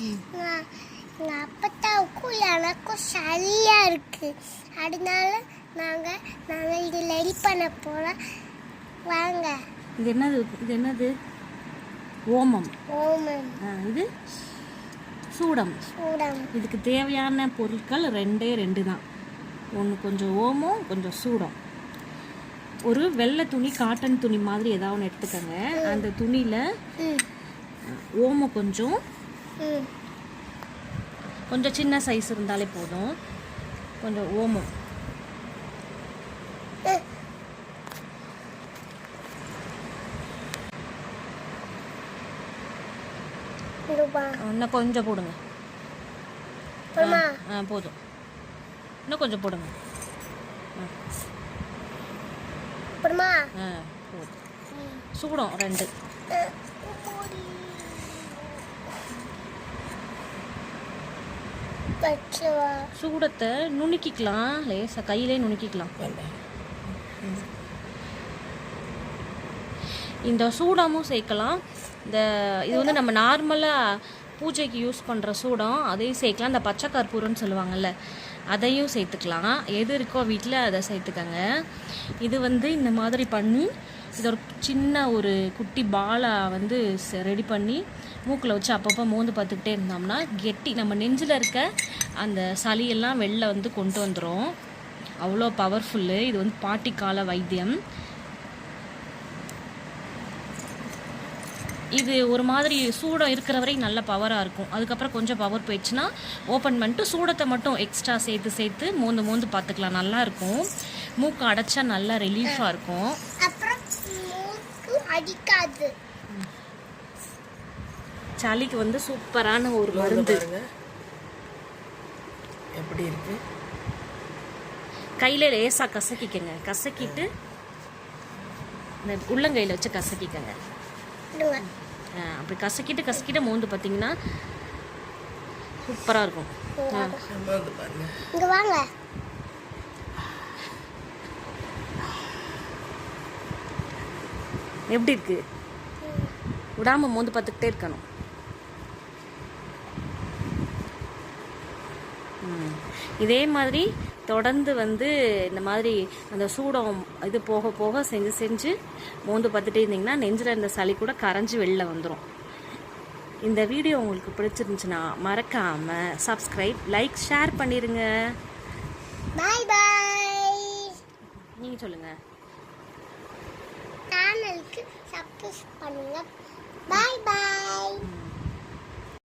நான் எங்கள் அப்பத்தாவுக்கும் எனக்கும் சளியாக இருக்குது அதனால நாங்கள் நாங்கள் இது ரெடி பண்ண போகிறோம் வாங்க. இது என்னது? இது என்னது? ஓமம். ஓமம். இது சூடம். சூடம். இதுக்கு தேவையான பொருட்கள் ரெண்டே ரெண்டு தான். ஒன்று கொஞ்சம் ஓமம் கொஞ்சம் சூடம். ஒரு வெள்ளை துணி காட்டன் துணி மாதிரி ஏதாவது ஒன்று எடுத்துக்கோங்க. அந்த துணியில் ஓமம் கொஞ்சம் ம் கொஞ்சம் சின்ன சைஸ் இருந்தாலே போதும். கொஞ்சம் ஓமம். இன்னும் கொஞ்சம் போடுங்க. போதுமா? ஆ போதும். இன்னும் கொஞ்சம் போடுங்க. ஆ. போதும். சூடம் ரெண்டு. சூடத்தை நுணுக்கிக்கலாம் லேசா கையிலே நுணுக்கிக்கலாம். இந்த சூடமும் சேர்க்கலாம். இந்த இது வந்து நம்ம நார்மலாக பூஜைக்கு யூஸ் பண்ணுற சூடம் அதையும் சேர்க்கலாம். இந்த பச்சை கற்பூரம்னு சொல்லுவாங்கல்ல அதையும் சேர்த்துக்கலாம். எது இருக்கோ வீட்டில் அதை சேர்த்துக்கங்க. இது வந்து இந்த மாதிரி பண்ணி இது ஒரு சின்ன ஒரு குட்டி பாலை வந்து ரெடி பண்ணி மூக்கில் வச்சு அப்பப்போ மோந்து பார்த்துக்கிட்டே இருந்தோம்னா கெட்டி நம்ம நெஞ்சில் இருக்க அந்த சளியெல்லாம் வெளில வந்து கொண்டு வந்துடும் அவ்வளோ பவர்ஃபுல்லு இது வந்து பாட்டி கால வைத்தியம். இது ஒரு மாதிரி சூடம் இருக்கிற வரை நல்ல பவராக இருக்கும். அதுக்கப்புறம் கொஞ்சம் பவர் போயிடுச்சுன்னா ஓப்பன் பண்ணிட்டு சூடத்தை மட்டும் எக்ஸ்ட்ரா சேர்த்து சேர்த்து மோந்து மோந்து பார்த்துக்கலாம் நல்லாயிருக்கும் மூக்கு அடைச்சா நல்லா ரிலீஃபாக இருக்கும். அடிக்காது. சளிக்கு வந்து சூப்பரான ஒரு மருந்து. எப்படி இருக்கு? கையில் லேசாக கசக்கிக்கங்க. கசக்கிட்டு இந்த உள்ளங்கையில் வச்சு கசக்கிக்கங்க. இடுங்க. ஆ, அப்படி கசக்கிட்டு கசக்கிட்டு மோந்து பார்த்தீங்கன்னா சூப்பராக இருக்கும். இங்க வாங்க. எப்படி இருக்கு? விடாம மோந்து பார்த்துக்கிட்டே இருக்கணும். இதே மாதிரி தொடர்ந்து வந்து இந்த மாதிரி அந்த சூடம் இது போக போக செஞ்சு செஞ்சு மோந்து பார்த்துட்டே இருந்தீங்கன்னா நெஞ்சில் இருந்த சளி கூட கரைஞ்சி வெளில வந்துடும் இந்த வீடியோ உங்களுக்கு பிடிச்சிருந்துச்சுன்னா மறக்காம சப்ஸ்கிரைப் லைக் ஷேர் பண்ணிருங்க. பாய் பாய் நீங்க சொல்லுங்க. சேனலுக்கு சப்ஸ்கிரைப் பண்ணுங்க. பாய் பாய்